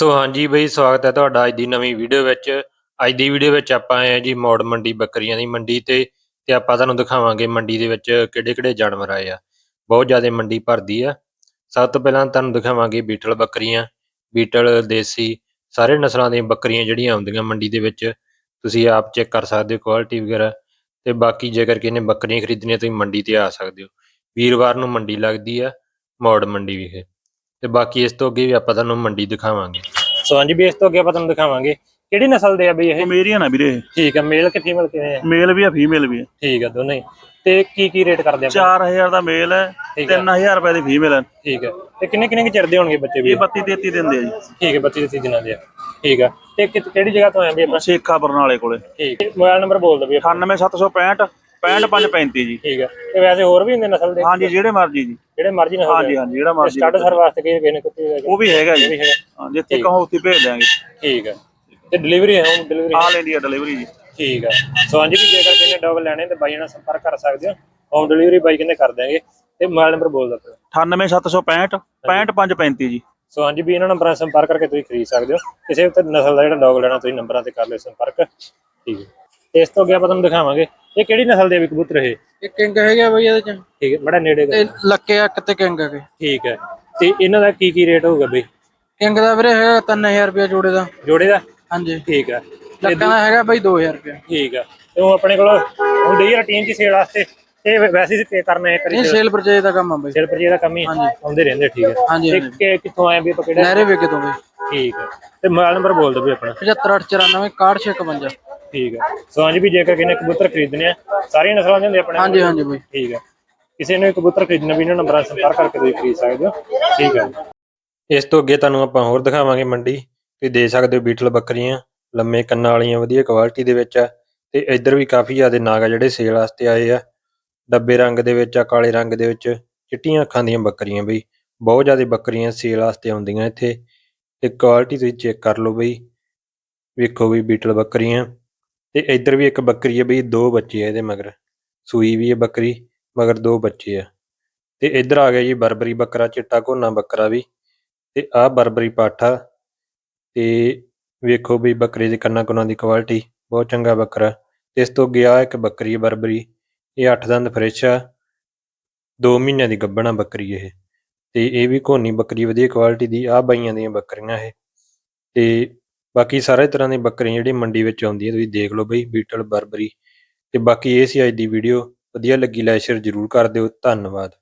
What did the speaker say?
ਸੋ ਹਾਂਜੀ ਬਈ, ਸਵਾਗਤ ਹੈ ਤੁਹਾਡਾ ਅੱਜ ਦੀ ਨਵੀਂ ਵੀਡੀਓ ਵਿੱਚ। ਅੱਜ ਦੀ ਵੀਡੀਓ ਵਿੱਚ ਆਪਾਂ ਆਏ ਹਾਂ ਜੀ ਮੌੜ ਮੰਡੀ ਬੱਕਰੀਆਂ ਦੀ ਮੰਡੀ ਤੇ ਤੇ ਆਪਾਂ ਤੁਹਾਨੂੰ ਦਿਖਾਵਾਂਗੇ ਮੰਡੀ ਦੇ ਵਿੱਚ ਕਿਹੜੇ-ਕਿਹੜੇ ਜਾਨਵਰ ਆਏ ਆ। ਬਹੁਤ ਜ਼ਿਆਦਾ ਮੰਡੀ ਭਰਦੀ ਆ। ਸਭ ਤੋਂ ਪਹਿਲਾਂ ਤੁਹਾਨੂੰ ਦਿਖਾਵਾਂਗੇ ਬੀਟਲ ਬੱਕਰੀਆਂ, ਬੀਟਲ ਦੇਸੀ, ਸਾਰੇ ਨਸਲਾਂ ਦੀਆਂ ਬੱਕਰੀਆਂ ਜਿਹੜੀਆਂ ਆਉਂਦੀਆਂ ਮੰਡੀ ਦੇ ਵਿੱਚ। ਤੁਸੀਂ ਆਪ ਚੈੱਕ ਕਰ ਸਕਦੇ ਹੋ ਕੁਆਲਿਟੀ ਵਗੈਰਾ। ਤੇ ਬਾਕੀ ਜੇਕਰ ਕਿਸੇ ਨੇ ਬੱਕਰੀਆਂ ਖਰੀਦਣੀਆਂ, ਤੁਸੀਂ ਮੰਡੀ ਤੇ ਆ ਸਕਦੇ ਹੋ। ਵੀਰਵਾਰ ਨੂੰ ਮੰਡੀ ਲੱਗਦੀ ਆ ਮੌੜ ਮੰਡੀ ਵਿਖੇ। ਤੇ ਬਾਕੀ ਇਸ ਤੋਂ ਅੱਗੇ ਵੀ ਆਪਾਂ ਤੁਹਾਨੂੰ ਮੰਡੀ ਦਿਖਾਵਾਂਗੇ। ਸੋ ਹਾਂਜੀ ਵੀ ਇਸ ਤੋਂ ਅੱਗੇ ਆਪਾਂ ਤੁਹਾਨੂੰ ਦਿਖਾਵਾਂਗੇ। ਕਿਹੜੀ ਨਸਲ ਦੇ ਆ ਬਈ ਇਹ? ਕਮੇਰੀਅਨ ਆ ਵੀਰੇ। ਇਹ। ਠੀਕ ਹੈ ਮੇਲ ਕਿ ਫੀਮੇਲ ਕਿਵੇਂ ਆ? ਮੇਲ ਵੀ ਆ ਫੀਮੇਲ ਵੀ ਆ। ਠੀਕ ਹੈ ਦੋਨੇ ਹੀ। ਤੇ ਕੀ ਕੀ ਰੇਟ ਕਰਦੇ ਆ 4000 ਦਾ ਮੇਲ ਹੈ ਠੀਕ ਹੈ 3000 ਰੁਪਏ ਦੀ ਫੀਮੇਲ ਹੈ। ਠੀਕ ਹੈ ਤੇ ਕਿੰਨੇ ਕਿੰਨੇ ਕੁ ਚਿਰ ਦੇ ਹੋਣਗੇ ਬੱਚੇ ਵੀ? ਇਹ 32 33 ਦਿੰਦੇ ਆ ਜੀ। ਠੀਕ ਹੈ 32 ਦੇ ਦਿਨਾਂ ਦੇ ਆ। ਠੀਕ ਹੈ ਤੇ ਕਿ- ਕਿਹੜੀ ਜਗ੍ਹਾ ਤੋਂ ਆਏ ਵੀ ਆਪਾਂ? ਸੇਖਾ ਬਰਨਾਲੇ ਕੋਲੇ। ਠੀਕ। ਮੋਬਾਈਲ ਨੰਬਰ ਬੋਲ ਦਿਓ ਵੀ ਆਪਾਂ। 98765 65535 ਜੀ। ਠੀਕ ਹੈ ਤੇ ਵੈਸੇ ਹੋਰ ਵੀ ਹੁੰਦੇ ਨਸਲ ਦੇ? ਹਾਂਜੀ ਜਿਹੜੇ ਮਰਜ਼ੀ ਜੀ। ਜਿਹੜੇ ਮਰਜ਼ੀ ਨਸਲ ਹਾਂਜੀ ਹਾਂਜੀ ਜਿਹੜਾ ਮਰਜ਼ੀ ਸਟਾਰਟ ਸਰ ਵਾਸਤੇ ਕਿਸੇ ਕਿਸੇ ਨੇ ਕੁੱਤੇ ਉਹ ਵੀ ਹੈਗਾ ਜੀ। ਹਾਂ, ਜਿੱਥੇ ਕਹੋ ਉੱਥੇ ਭੇਜ ਦਿਆਂਗੇ। ਠੀਕ ਹੈ ਤੇ ਡਿਲੀਵਰੀ ਹੈ home delivery all India delivery ਜੀ। ਠੀਕ ਹੈ ਸੋ ਹਾਂਜੀ ਵੀ ਜੇਕਰ ਕਿਸੇ ਡੌਗ ਲੈਣੇ ਤੇ ਬਾਈ ਨਾਲ ਸੰਪਰਕ ਕਰ ਸਕਦੇ ਹੋ। ਹੋਮ ਡਿਲੀਵਰੀ ਬਾਈ ਕਹਿੰਦੇ ਕਰ ਦਿਆਂਗੇ। ਤੇ ਮੋਬਾਈਲ ਨੰਬਰ ਬੋਲ ਦਿਓ। ਆਪਣਾ 98765 65535 ਜੀ। ਸੋ ਹਾਂਜੀ ਵੀ ਇਹਨਾਂ ਨੰਬਰਾਂ ਸੰਪਰਕ ਕਰਕੇ ਤੁਸੀਂ ਖਰੀਦ ਸਕਦੇ ਹੋ। ਕਿਸੇ ਵੀ ਨਸਲ ਦਾ ਜਿਹੜਾ ਡੌਗ ਲੈਣਾ ਤੁਸੀਂ ਨੰਬਰਾਂ ਤੇ ਕਰ ਲਿਓ ਸੰਪਰਕ। ਠੀਕ ਹੈ ਇਸ ਤੋਂ ਅੱਗੇ ਆਪਾਂ ਤੁਹਾਨੂੰ ਦਿਖਾਵਾਂਗੇ। ਇਹ ਕਿਹੜੀ ਨਸਲ ਦੇ ਵੀ ਕਬੂਤਰ ਇਹ? ਇਹ ਕਿੰਗ ਹੈਗਾ ਬਈ ਇਹਦੇ ਚ। ਠੀਕ ਹੈ ਬੜਾ ਨੇੜੇ। ਇਹ ਲੱਕੇ ਆ ਕਿਤੇ ਕਿੰਗ ਹੈਗੇ। ਠੀਕ ਹੈ। ਤੇ ਇਹਨਾਂ ਦਾ ਕੀ ਕੀ ਰੇਟ ਹੋਊਗਾ ਬਈ? ਕਿੰਗ ਦਾ ਵੀਰੇ ਹੈਗਾ 3000 ਰੁਪਏ ਜੋੜੇ ਦਾ। ਜੋੜੇ ਦਾ? ਹਾਂਜੀ। ਠੀਕ ਹੈ। ਲੱਕਾਂ ਦਾ ਹੈਗਾ ਬਈ 2000 ਰੁਪਏ ਠੀਕ ਹੈ। ਤੇ ਉਹ ਆਪਣੇ ਕੋਲ ਹੁਣ ਡੇਲੀ ਰੁਟੀਨ ਚ ਸੇਲ ਵਾਸਤੇ। ਇਹ ਵੈਸੇ ਹੀ ਪੇ ਕਰਨਾ ਹੈ ਕਰੀ ਇਹ ਸੇਲ ਪਰਚੇਜ ਦਾ ਕੰਮ ਆ ਬਈ। ਸੇਲ ਪਰ ਦਾ ਕੰਮ ਹੀ ਆਉਂਦੇ ਰਹਿੰਦੇ ਠੀਕ ਹੈ। ਹਾਂਜੀ ਤੇ ਕਿ- ਕਿੱਥੋਂ ਆਏ ਵੀ ਆਪਾਂ ਕਿਹੜਾ ਲਹਿਰੇ ਵੇਗੇ ਤੋਂ ਬਈ। ਠੀਕ ਹੈ। ਤੇ ਮੋਬਾਈਲ ਨੰਬਰ ਬੋਲ ਦਿਓ ਵੀ ਆਪਣਾ। 75894 6155 ਠੀਕ ਹੈ। ਸੋ ਹਾਂਜੀ ਵੀ ਜੇਕਰ ਕਿਸੇ ਨੇ ਕਬੂਤਰ ਖਰੀਦਣੇ ਆ ਸਾਰੀਆਂ ਨਸਲਾਂ ਦੇ ਹੁੰਦੇ ਆਪਣੇ? ਹਾਂਜੀ ਹਾਂਜੀ ਬਈ। ਠੀਕ ਹੈ। ਕਿਸੇ ਨੇ ਕਬੂਤਰ ਖਰੀਦਣਾ ਵੀ ਇਹਨਾਂ ਨੰਬਰਾਂ ਸੰਪਰਕ ਕਰਕੇ ਤੁਸੀਂ ਖਰੀਦ ਸਕਦੇ ਹੋ। ਠੀਕ ਹੈ ਇਸ ਤੋਂ ਅੱਗੇ ਤੁਹਾਨੂੰ ਆਪਾਂ ਹੋਰ ਦਿਖਾਵਾਂਗੇ ਮੰਡੀ। ਤੁਸੀਂ ਦੇ ਸਕਦੇ ਹੋ ਬੀਟਲ ਬੱਕਰੀਆਂ ਲੰਮੇ ਕੰਨਾਂ ਵਾਲੀਆਂ ਵਧੀਆ ਕੁਆਲਿਟੀ ਦੇ ਵਿੱਚ ਆ। ਤੇ ਇੱਧਰ ਵੀ ਕਾਫੀ ਜ਼ਿਆਦਾ ਨਾਗ ਆ ਜਿਹੜੇ ਸੇਲ ਵਾਸਤੇ ਆਏ ਆ। ਡੱਬੇ ਰੰਗ ਦੇ ਵਿੱਚ ਆ ਕਾਲੇ ਰੰਗ ਦੇ ਵਿੱਚ ਚਿੱਟੀਆਂ ਅੱਖਾਂ ਦੀਆਂ ਬੱਕਰੀਆਂ ਬਈ। ਬਹੁਤ ਜ਼ਿਆਦਾ ਬੱਕਰੀਆਂ ਸੇਲ ਵਾਸਤੇ ਆਉਂਦੀਆਂ ਇੱਥੇ। ਤੇ ਕੁਆਲਿਟੀ ਤੁਸੀਂ ਚੈੱਕ ਕਰ ਲਓ ਬਈ। ਵੇਖੋ ਵੀ ਬੀਟਲ ਬੱਕਰੀਆਂ। ਤੇ ਇੱਧਰ ਵੀ ਇੱਕ ਬੱਕਰੀ ਹੈ ਬਈ, ਦੋ ਬੱਚੇ ਆ ਇਹਦੇ ਮਗਰ। ਸੂਈ ਵੀ ਹੈ ਬੱਕਰੀ, ਮਗਰ ਦੋ ਬੱਚੇ ਆ। ਤੇ ਇੱਧਰ ਆ ਗਿਆ ਜੀ ਬਰਬਰੀ ਬੱਕਰਾ, ਚਿੱਟਾ ਘੋਨਾ ਬੱਕਰਾ ਵੀ। ਤੇ ਆਹ ਬਰਬਰੀ ਪਾਠਾ। ਤੇ ਵੇਖੋ ਵੀ ਬੱਕਰੇ ਦੇ ਕੰਨਾਂ ਕੁੰਨਾਂ ਦੀ ਕੁਆਲਿਟੀ ਬਹੁਤ ਚੰਗਾ ਬੱਕਰਾ। ਤੇ ਇਸ ਤੋਂ ਗਿਆ ਇੱਕ ਬੱਕਰੀ ਹੈ ਬਰਬਰੀ। ਇਹ 8 ਦੰਦ ਫਰੈਸ਼ ਆ। 2 ਮਹੀਨਿਆਂ ਦੀ ਗੱਭਣਾ ਬੱਕਰੀ ਇਹ। ਤੇ ਇਹ ਵੀ ਘੋਨੀ ਬੱਕਰੀ, ਵਧੀਆ ਕੁਆਲਿਟੀ ਦੀ ਆ ਬਾਈਆਂ ਦੀਆਂ ਬੱਕਰੀਆਂ ਇਹ। ਤੇ ਬਾਕੀ ਸਾਰੇ ਤਰ੍ਹਾਂ ਦੀ ਬੱਕਰੀਆਂ ਜਿਹੜੀ ਮੰਡੀ ਵਿੱਚ ਆਉਂਦੀ ਹੈ, ਤੁਸੀਂ ਦੇਖ ਲਓ ਬਈ, ਬੀਟਲ, ਬਰਬਰੀ। ਤੇ ਬਾਕੀ ਇਹ ਸੀ ਅੱਜ ਦੀ ਵੀਡੀਓ ਵਧੀਆ ਲੱਗੀ ਲਾਈਕ ਸ਼ੇਅਰ ਜ਼ਰੂਰ ਕਰ ਦਿਓ। ਧੰਨਵਾਦ।